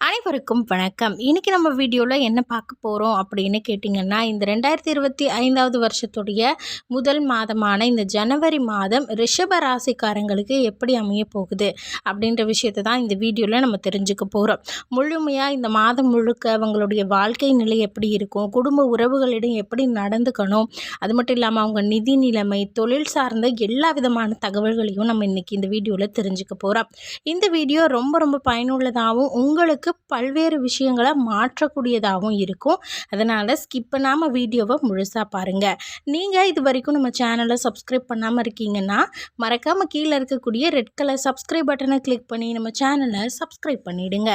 அனைவருக்கும் வணக்கம். இன்றைக்கி நம்ம வீடியோவில் என்ன பார்க்க போகிறோம் அப்படின்னு கேட்டிங்கன்னா இந்த ரெண்டாயிரத்தி இருபத்தி ஐந்தாவது வருஷத்துடைய முதல் மாதமான இந்த ஜனவரி மாதம் ரிஷப ராசிக்காரங்களுக்கு எப்படி அமைய போகுது அப்படின்ற விஷயத்தை தான் இந்த வீடியோவில் நம்ம தெரிஞ்சுக்க போகிறோம் முழுமையாக இந்த மாதம் முழுக்க அவங்களுடைய வாழ்க்கை நிலை எப்படி இருக்கும்? குடும்ப உறவுகளிடம் எப்படி நடந்துக்கணும்? அது மட்டும் இல்லாமல் அவங்க நிதி நிலைமை தொழில் சார்ந்த எல்லா விதமான தகவல்களையும் நம்ம இன்றைக்கி இந்த வீடியோவில் தெரிஞ்சுக்க போகிறோம் இந்த வீடியோ ரொம்ப ரொம்ப பயனுள்ளதாகவும் உங்களுக்கு பல்வேறு விஷயங்களை மாற்றக்கூடியதாகவும் இருக்கும். அதனால் ஸ்கிப் பண்ணாமல் வீடியோவை முழுசாக பாருங்கள் நீங்கள் இது வரைக்கும் நம்ம சேனலை சப்ஸ்கிரைப் பண்ணாமல் இருக்கீங்கன்னா மறக்காமல் கீழே இருக்கக்கூடிய ரெட் கலர் சப்ஸ்கிரைப் பட்டனை கிளிக் பண்ணி நம்ம சேனலை சப்ஸ்கிரைப் பண்ணிவிடுங்க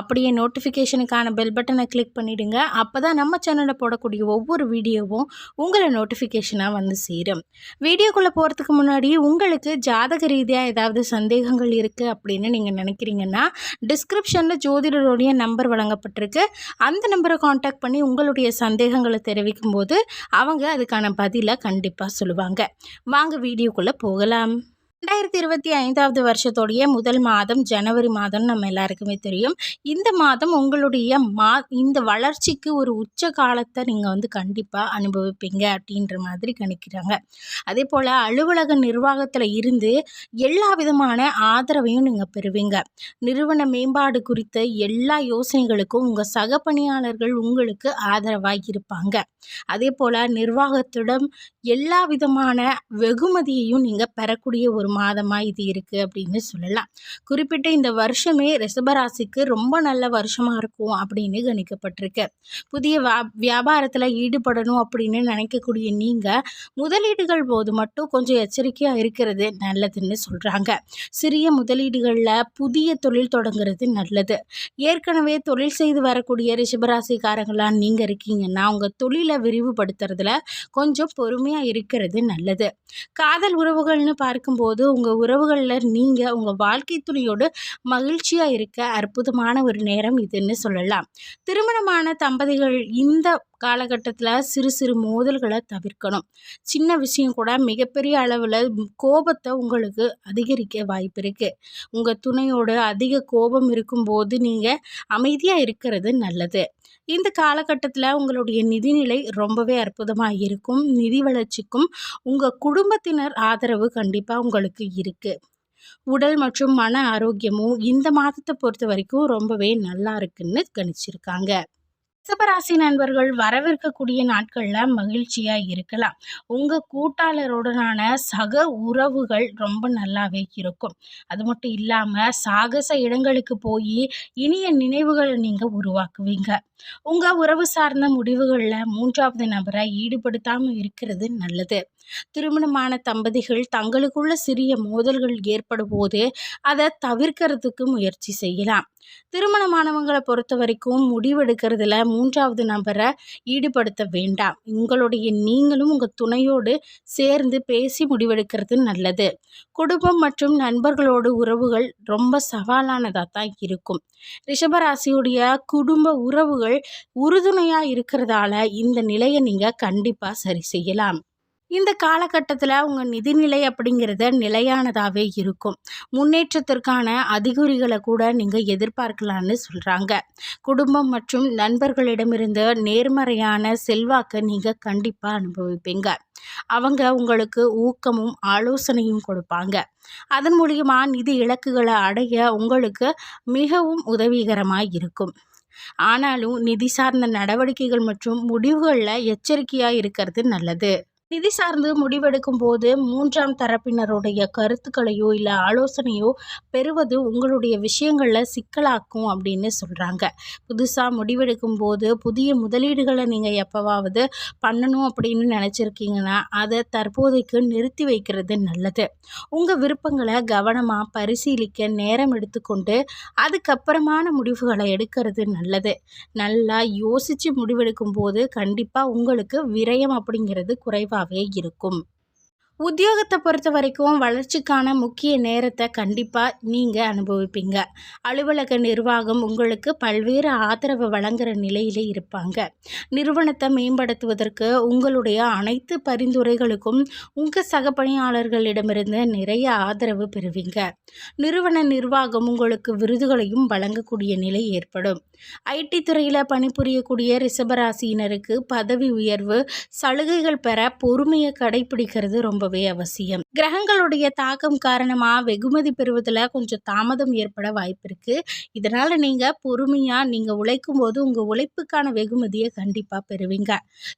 அப்படியே நோட்டிஃபிகேஷனுக்கான பெல் பட்டனை கிளிக் பண்ணிவிடுங்க அப்போ தான் நம்ம சேனலில் போடக்கூடிய ஒவ்வொரு வீடியோவும் உங்களை நோட்டிஃபிகேஷனாக வந்து சேரும். வீடியோக்குள்ளே போகிறதுக்கு முன்னாடி உங்களுக்கு ஜாதக ரீதியாக ஏதாவது சந்தேகங்கள் இருக்குது அப்படின்னு நீங்கள் நினைக்கிறீங்கன்னா டிஸ்கிரிப்ஷனில் ஜோதிடருடைய நம்பர் வழங்கப்பட்டிருக்கு. அந்த நம்பரை காண்டாக்ட் பண்ணி உங்களுடைய சந்தேகங்களை தெரிவிக்கும் போது அவங்க அதுக்கான பதிலை கண்டிப்பாக சொல்லுவாங்க. வாங்க வீடியோக்குள்ளே போகலாம். ரெண்டாயிரத்தி இருபத்தி ஐந்தாவது வருஷத்துடைய முதல் மாதம் ஜனவரி மாதம் நம்ம எல்லாருக்குமே தெரியும். இந்த மாதம் உங்களுடைய மா இந்த வளர்ச்சிக்கு ஒரு உச்ச காலத்தை நீங்கள் வந்து கண்டிப்பாக அனுபவிப்பீங்க அப்படின்ற மாதிரி கணிக்கிறாங்க. அதே போல் அலுவலக நிர்வாகத்தில் இருந்து எல்லா விதமான ஆதரவையும் நீங்கள் பெறுவீங்க. நிறுவன மேம்பாடு குறித்த எல்லா யோசனைகளுக்கும் உங்கள் சக பணியாளர்கள் உங்களுக்கு ஆதரவாக இருப்பாங்க. அதே போல் நிர்வாகத்திடம் எல்லா விதமான வெகுமதியையும் நீங்கள் பெறக்கூடிய ஒரு மாதமாக இது இருக்குது அப்படின்னு சொல்லலாம். குறிப்பிட்ட இந்த வருஷமே ரிஷபராசிக்கு ரொம்ப நல்ல வருஷமாக இருக்கும் அப்படின்னு கணிக்கப்பட்டிருக்கு. புதிய வியாபாரத்தில் ஈடுபடணும் அப்படின்னு நினைக்கக்கூடிய நீங்கள் முதலீடுகள் போது மட்டும் கொஞ்சம் எச்சரிக்கையாக இருக்கிறது நல்லதுன்னு சொல்கிறாங்க சிறிய முதலீடுகளில் புதிய தொழில் தொடங்குறது நல்லது. ஏற்கனவே தொழில் செய்து வரக்கூடிய ரிஷபராசிக்காரங்களாக நீங்கள் இருக்கீங்கன்னா உங்கள் தொழிலை விரிவுபடுத்துறதுல கொஞ்சம் பொறுமையாக இருக்கிறது நல்லது. காதல் உறவுகள்னு பார்க்கும்போது உங்கள் உறவுகளில் நீங்கள் உங்கள் வாழ்க்கை துணையோடு மகிழ்ச்சியாக இருக்க அற்புதமான ஒரு நேரம் இதுன்னு சொல்லலாம். திருமணமான தம்பதிகள் இந்த காலகட்டத்தில் சிறு சிறு மோதல்களை தவிர்க்கணும். சின்ன விஷயம் கூட மிகப்பெரிய அளவில் கோபத்தை உங்களுக்கு அதிகரிக்க வாய்ப்பு இருக்குது உங்கள் துணையோடு அதிக கோபம் இருக்கும்போது நீங்கள் அமைதியாக இருக்கிறது நல்லது. இந்த காலகட்டத்தில் உங்களுடைய நிதிநிலை ரொம்பவே அற்புதமாக இருக்கும். நிதி வளர்ச்சிக்கும் உங்கள் குடும்பத்தினர் ஆதரவு கண்டிப்பாக உங்களுக்கு இருக்குது உடல் மற்றும் மன ஆரோக்கியமும் இந்த மாதத்தை பொறுத்த வரைக்கும் ரொம்பவே நல்லா இருக்குன்னு கணிச்சிருக்காங்க. ரிஷபராசி நண்பர்கள் வரவிருக்கக்கூடிய நாட்களில் மகிழ்ச்சியாக இருக்கலாம். உங்கள் கூட்டாளருடனான சக உறவுகள் ரொம்ப நல்லாவே இருக்கும். அது மட்டும் இல்லாமல் சாகச இடங்களுக்கு போய் இனிய நினைவுகளை நீங்கள் உருவாக்குவீங்க. உங்கள் உறவு சார்ந்த முடிவுகளில் மூன்றாவது நபரை ஈடுபடுத்தாமல் இருக்கிறது நல்லது. திருமணமான தம்பதிகள் தங்களுக்குள்ள சிறிய மோதல்கள் ஏற்படும் போது அதை தவிர்க்கிறதுக்கு முயற்சி செய்யலாம். திருமணமானவங்களை பொறுத்த வரைக்கும் முடிவெடுக்கிறதுல மூன்றாவது நபரை ஈடுபடுத்த வேண்டாம். உங்களுடைய நீங்களும் உங்கள் துணையோடு சேர்ந்து பேசி முடிவெடுக்கிறது நல்லது. குடும்பம் மற்றும் நண்பர்களோடு உறவுகள் ரொம்ப சவாலானதாக தான் இருக்கும். ரிஷபராசியுடைய குடும்ப உறவுகள் உறுதுணையாக இருக்கிறதால இந்த நிலையை நீங்கள் கண்டிப்பாக சரி செய்யலாம். இந்த காலகட்டத்தில் உங்கள் நிதிநிலை அப்படிங்கிறத நிலையானதாகவே இருக்கும். முன்னேற்றத்திற்கான அறிகுறிகளை கூட நீங்கள் எதிர்பார்க்கலான்னு சொல்கிறாங்க குடும்பம் மற்றும் நண்பர்களிடமிருந்து நேர்மறையான செல்வாக்கை நீங்கள் கண்டிப்பாக அனுபவிப்பீங்க. அவங்க உங்களுக்கு ஊக்கமும் ஆலோசனையும் கொடுப்பாங்க. அதன் மூலியமா நிதி இலக்குகளை அடைய உங்களுக்கு மிகவும் உதவிகரமாக இருக்கும். ஆனாலும் நிதி சார்ந்த நடவடிக்கைகள் மற்றும் முடிவுகளில் எச்சரிக்கையாக இருக்கிறது நல்லது. நிதி சார்ந்து முடிவெடுக்கும் போது மூன்றாம் தரப்பினருடைய கருத்துக்களையோ இல்லை ஆலோசனையோ பெறுவது உங்களுடைய விஷயங்களில் சிக்கலாக்கும் அப்படின்னு சொல்கிறாங்க புதுசாக முடிவெடுக்கும் போது புதிய முதலீடுகளை நீங்கள் எப்போவாவது பண்ணணும் அப்படின்னு நினச்சிருக்கீங்கன்னா அதை தற்போதைக்கு நிறுத்தி வைக்கிறது நல்லது. உங்கள் விருப்பங்களை கவனமாக பரிசீலிக்க நேரம் எடுத்துக்கொண்டு அதுக்கப்புறமான முடிவுகளை எடுக்கிறது நல்லது. நல்லா யோசித்து முடிவெடுக்கும் போது கண்டிப்பாக உங்களுக்கு விரயம் அப்படிங்கிறது குறைவாக நன்றாகவே இருக்கும். உத்தியோகத்தை பொறுத்த வரைக்கும் வளர்ச்சிக்கான முக்கிய நேரத்தை கண்டிப்பாக நீங்கள் அனுபவிப்பீங்க. அலுவலக நிர்வாகம் உங்களுக்கு பல்வேறு ஆதரவு வழங்குற நிலையில் இருப்பாங்க. நிறுவனத்தை மேம்படுத்துவதற்கு உங்களுடைய அனைத்து பரிந்துரைகளுக்கும் உங்கள் சக பணியாளர்களிடமிருந்து நிறைய ஆதரவு பெறுவீங்க. நிறுவன நிர்வாகம் உங்களுக்கு விருதுகளையும் வழங்கக்கூடிய நிலை ஏற்படும். ஐடி துறையில் பணிபுரியக்கூடிய ரிஷபராசியினருக்கு பதவி உயர்வு சலுகைகள் பெற பொறுமையை கடைபிடிக்கிறது ரொம்பவே அவசியம். கிரகங்களுடைய தாக்கம் காரணமாக வெகுமதி பெறுவதில் கொஞ்சம் தாமதம் ஏற்பட வாய்ப்பு இருக்குது இதனால் நீங்கள் பொறுமையாக நீங்கள் உழைக்கும் போது உங்கள் உழைப்புக்கான வெகுமதியை கண்டிப்பாக பெறுவீங்க.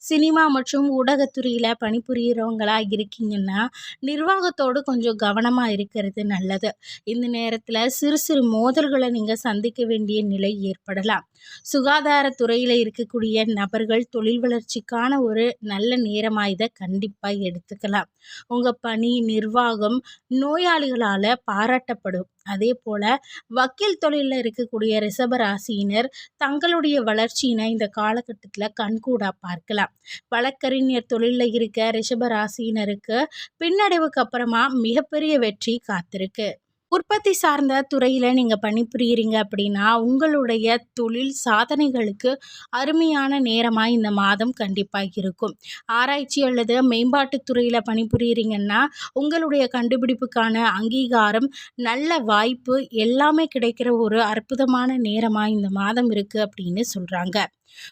சினிமா மற்றும் ஊடகத்துறையில் பணிபுரிகிறவங்களா இருக்கீங்கன்னா நிர்வாகத்தோடு கொஞ்சம் கவனமாக இருக்கிறது நல்லது. இந்த நேரத்தில் சிறு சிறு மோதல்களை நீங்கள் சந்திக்க வேண்டிய நிலை ஏற்படலாம். சுகாதாரத்துறையில் இருக்கக்கூடிய நபர்கள் தொழில் வளர்ச்சிக்கான ஒரு நல்ல நேரமாக இதை கண்டிப்பாக எடுத்துக்கலாம். உங்கள் பணி நிர்வாகம் நோயாளிகளால் பாராட்டப்படும். அதே போல் வக்கீல் தொழிலில் இருக்கக்கூடிய ரிஷப ராசியினர் தங்களுடைய வளர்ச்சியினை இந்த காலகட்டத்தில் கண்கூடாக பார்க்கலாம். வழக்கறிஞர் தொழிலில் இருக்க ரிஷப ராசியினருக்கு பின்னடைவுக்கு அப்புறமா மிகப்பெரிய வெற்றி காத்திருக்கு. உற்பத்தி சார்ந்த துறையில் நீங்கள் பணிபுரியிறீங்க அப்படின்னா உங்களுடைய தொழில் சாதனைகளுக்கு அருமையான நேரமாக இந்த மாதம் கண்டிப்பாக இருக்கும். ஆராய்ச்சி அல்லது மேம்பாட்டு துறையில் பணிபுரியிறீங்கன்னா உங்களுடைய கண்டுபிடிப்புக்கான அங்கீகாரம் நல்ல வாய்ப்பு எல்லாமே கிடைக்கிற ஒரு அற்புதமான நேரமாக இந்த மாதம் இருக்குது அப்படின்னு சொல்கிறாங்க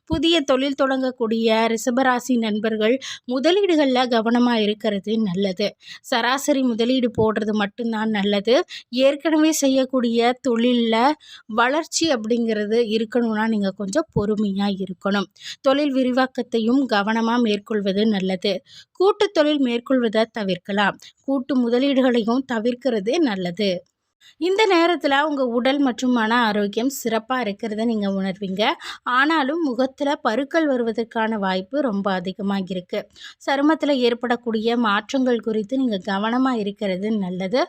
புதிய தொழில் தொடங்கக்கூடிய ரிஷபராசி நண்பர்கள் முதலீடுகளில் கவனமாக இருக்கிறது நல்லது. சராசரி முதலீடு போடுறது மட்டும்தான் நல்லது. ஏற்கனவே செய்யக்கூடிய தொழிலில் வளர்ச்சி அப்படிங்கிறது இருக்கணும்னா நீங்கள் கொஞ்சம் பொறுமையாக இருக்கணும். தொழில் விரிவாக்கத்தையும் கவனமாக மேற்கொள்வது நல்லது. கூட்டு தொழில் மேற்கொள்வதை தவிர்க்கலாம். கூட்டு முதலீடுகளையும் தவிர்க்கிறதே நல்லது. இந்த நேரத்தில் உங்கள் உடல் மற்றும் மன ஆரோக்கியம் சிறப்பாக இருக்கிறத நீங்கள் உணர்வீங்க. ஆனாலும் முகத்தில் பருக்கள் வருவதற்கான வாய்ப்பு ரொம்ப அதிகமாக இருக்குது சருமத்தில் ஏற்படக்கூடிய மாற்றங்கள் குறித்து நீங்கள் கவனமாக இருக்கிறது நல்லது.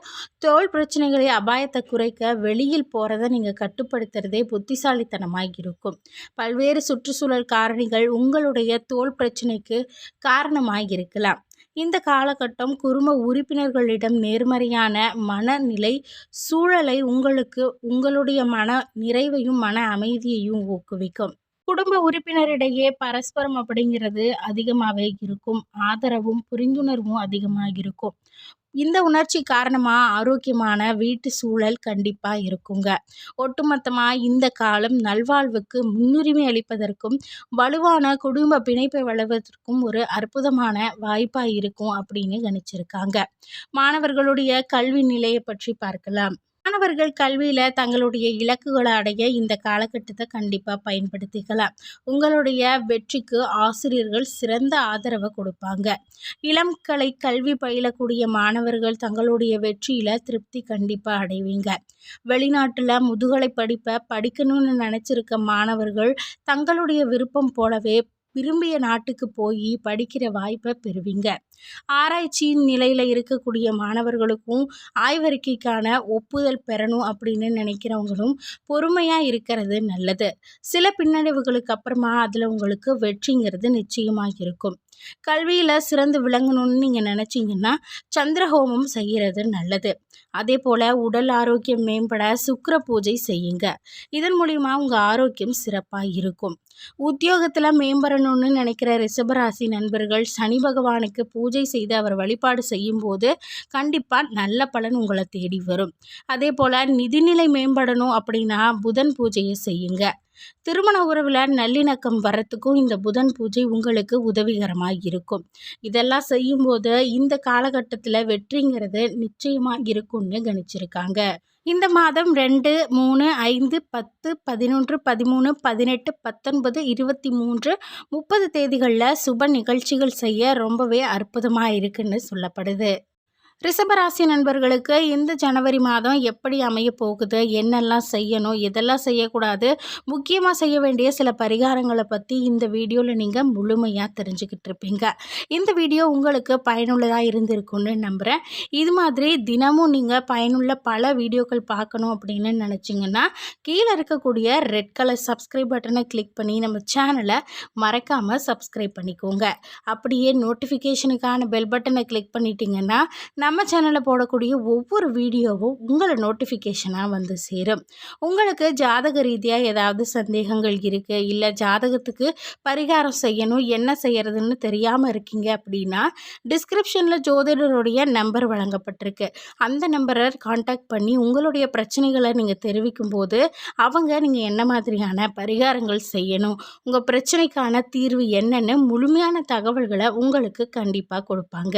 தோல் பிரச்சனைகளை அபாயத்தை குறைக்க வெளியில் போகிறத நீங்கள் கட்டுப்படுத்துறதே புத்திசாலித்தனமாக இருக்கும். பல்வேறு சுற்றுச்சூழல் காரணிகள் உங்களுடைய தோல் பிரச்சனைக்கு காரணமாக இருக்கலாம். இந்த காலகட்டம் குடும்ப உறுப்பினர்களிடம் நேர்மறையான மனநிலை சூழலை உங்களுக்கு உங்களுடைய மன நிறைவையும் மன அமைதியையும் ஊக்குவிக்கும். குடும்ப உறுப்பினரிடையே பரஸ்பரம் அப்படிங்கிறது அதிகமாகவே இருக்கும். ஆதரவும் புரிந்துணர்வும் அதிகமாக இருக்கும் இந்த உணர்ச்சி காரணமாக ஆரோக்கியமான வீட்டு சூழல் கண்டிப்பாக இருக்குங்க. ஒட்டுமொத்தமாக இந்த காலம் நல்வாழ்வுக்கு முன்னுரிமை அளிப்பதற்கும் வலுவான குடும்ப பிணைப்பை வளர்வதற்கும் ஒரு அற்புதமான வாய்ப்பாக இருக்கும் அப்படின்னு கணிச்சிருக்காங்க. மாணவர்களுடைய கல்வி நிலையை பற்றி பார்க்கலாம். மாணவர்கள் கல்வியில் தங்களுடைய இலக்குகளை அடைய இந்த காலகட்டத்தை கண்டிப்பாக பயன்படுத்திக்கலாம். உங்களுடைய வெற்றிக்கு ஆசிரியர்கள் சிறந்த ஆதரவை கொடுப்பாங்க. இளம் கலை கல்வி பயிலக்கூடிய மாணவர்கள் தங்களுடைய வெற்றியில் திருப்தி கண்டிப்பாக அடைவீங்க. வெளிநாட்டில் முதுகலை படிப்பை படிக்கணும்னு நினச்சிருக்க மாணவர்கள் தங்களுடைய விருப்பம் போலவே விரும்பிய நாட்டுக்கு போய் படிக்கிற வாய்ப்பை பெறுவீங்க. ஆராய்ச்சியின் நிலையில் இருக்கக்கூடிய மாணவர்களுக்கும் ஆய்வறிக்கைக்கான ஒப்புதல் பெறணும் அப்படின்னு நினைக்கிறவங்களும் பொறுமையாக இருக்கிறது நல்லது. சில பின்னடைவுகளுக்கு அப்புறமா அதில் உங்களுக்கு வெற்றிங்கிறது நிச்சயமாக இருக்கும். கல்வியில் சிறந்து விளங்கணும்னு நீங்கள் நினச்சிங்கன்னா சந்திரஹோமம் செய்கிறது நல்லது. அதே போல் உடல் ஆரோக்கியம் மேம்பட சுக்கர பூஜை செய்யுங்க. இதன் மூலிமா உங்கள் ஆரோக்கியம் சிறப்பாக இருக்கும். உத்தியோகத்தில் மேம்படணும்னு நினைக்கிற ரிஷபராசி நண்பர்கள் சனி பகவானுக்கு பூ பூஜை செய்து அவர் வழிபாடு செய்யும்போது கண்டிப்பாக நல்ல பலன் உங்களை தேடி வரும். அதே போல் நிதிநிலை மேம்படணும் அப்படின்னா புதன் பூஜையை செய்யுங்க. திருமண உறவில் நல்லிணக்கம் வரத்துக்கும் இந்த புதன் பூஜை உங்களுக்கு உதவிகரமாக இருக்கும். இதெல்லாம் செய்யும்போது இந்த காலகட்டத்தில் வெற்றிங்கிறது நிச்சயமாக இருக்கும்னு கணிச்சிருக்காங்க. இந்த மாதம் ரெண்டு மூணு ஐந்து பத்து பதினொன்று பதிமூணு பதினெட்டு பத்தொன்பது இருபத்தி மூன்று முப்பது தேதிகளில் சுப நிகழ்ச்சிகள் செய்ய ரொம்பவே அற்புதமாக இருக்குன்னு சொல்லப்படுது. ரிஷபராசி நண்பர்களுக்கு இந்த ஜனவரி மாதம் எப்படி அமைய போகுது? என்னெல்லாம் செய்யணும்? எதெல்லாம் செய்யக்கூடாது? முக்கியமாக செய்ய வேண்டிய சில பரிகாரங்களை பற்றி இந்த வீடியோவில் நீங்கள் முழுமையாக தெரிஞ்சுக்கிட்டு இருப்பீங்க. இந்த வீடியோ உங்களுக்கு பயனுள்ளதாக இருந்திருக்குன்னு நம்புகிறேன் இது மாதிரி தினமும் நீங்கள் பயனுள்ள பல வீடியோக்கள் பார்க்கணும் அப்படின்னு நினச்சிங்கன்னா கீழே இருக்கக்கூடிய ரெட் கலர் சப்ஸ்கிரைப் பட்டனை கிளிக் பண்ணி நம்ம சேனலை மறக்காமல் சப்ஸ்கிரைப் பண்ணிக்கோங்க. அப்படியே நோட்டிஃபிகேஷனுக்கான பெல் பட்டனை கிளிக் பண்ணிட்டீங்கன்னா நம்ம சேனலில் போடக்கூடிய ஒவ்வொரு வீடியோவும் உங்களை நோட்டிஃபிகேஷனாக வந்து சேரும். உங்களுக்கு ஜாதக ரீதியாக ஏதாவது சந்தேகங்கள் இருக்குது இல்லை ஜாதகத்துக்கு பரிகாரம் செய்யணும் என்ன செய்யறதுன்னு தெரியாமல் இருக்கீங்க அப்படின்னா டிஸ்கிரிப்ஷனில் ஜோதிடருடைய நம்பர் வழங்கப்பட்டிருக்கு. அந்த நம்பரை காண்டாக்ட் பண்ணி உங்களுடைய பிரச்சனைகளை நீங்கள் தெரிவிக்கும் போது அவங்க நீங்கள் என்ன மாதிரியான பரிகாரங்கள் செய்யணும் உங்கள் பிரச்சனைக்கான தீர்வு என்னென்னு முழுமையான தகவல்களை உங்களுக்கு கண்டிப்பாக கொடுப்பாங்க.